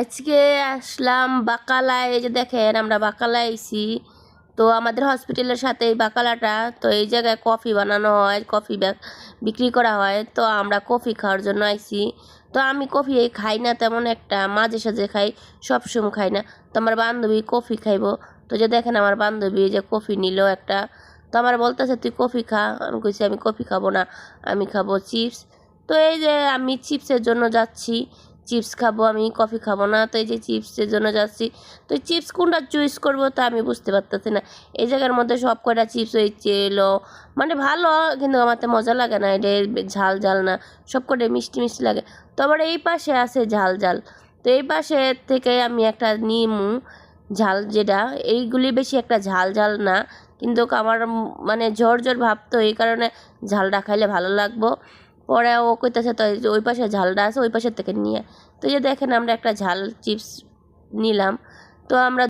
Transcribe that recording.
আজকে আসলাম বাকালায়, এই যে দেখেন আমরা বাকালায় আইছি। তো আমাদের হসপিটালের সাথে এই বাকালাটা, তো এই জায়গায় কফি বানানো হয়, কফি বিক্রি করা হয়। তো আমরা কফি খাওয়ার জন্য আইছি। তো আমি কফি খাই না তেমন একটা, মাঝে সাঝে খাই, সবসময় খাই না। তো আমার বান্ধবী কফি খাইবো। তো যে দেখেন আমার বান্ধবী যে কফি নিল একটা। তো আমার বলতেছে, তুই কফি খা। আমি কইছি, আমি কফি খাব না, আমি খাব চিপস। তো এই যে আমি চিপসের জন্য যাচ্ছি। চিপস খাব, আমি কফি খাব না। তো এই যে চিপসের জন্য যাচ্ছি। তো চিপস কোনটা চুজ করব তা আমি বুঝতে পারতেছি না। এই জায়গার মধ্যে সব কয়টা চিপস হয়েছে এলো মানে ভালো, কিন্তু আমার তো মজা লাগে না, এটা ঝাল ঝাল না। সব কটাই মিষ্টি মিষ্টি লাগে। তো আবার এই পাশে আছে ঝাল ঝাল। তো এই পাশে থেকে আমি একটা নিমু ঝাল যেটা, এইগুলি বেশি একটা ঝাল ঝাল না। কিন্তু আমার মানে ঝোর ঝোর ভাবতো এই কারণে ঝালটা খাইলে ভালো লাগবো। পরে ও কইতেছে, তো ওই পাশে ঝালটা আছে, ওই পাশের থেকে নিয়ে। তো যে দেখেন, আমরা একটা ঝাল, চিপস নিলাম। তো আমরা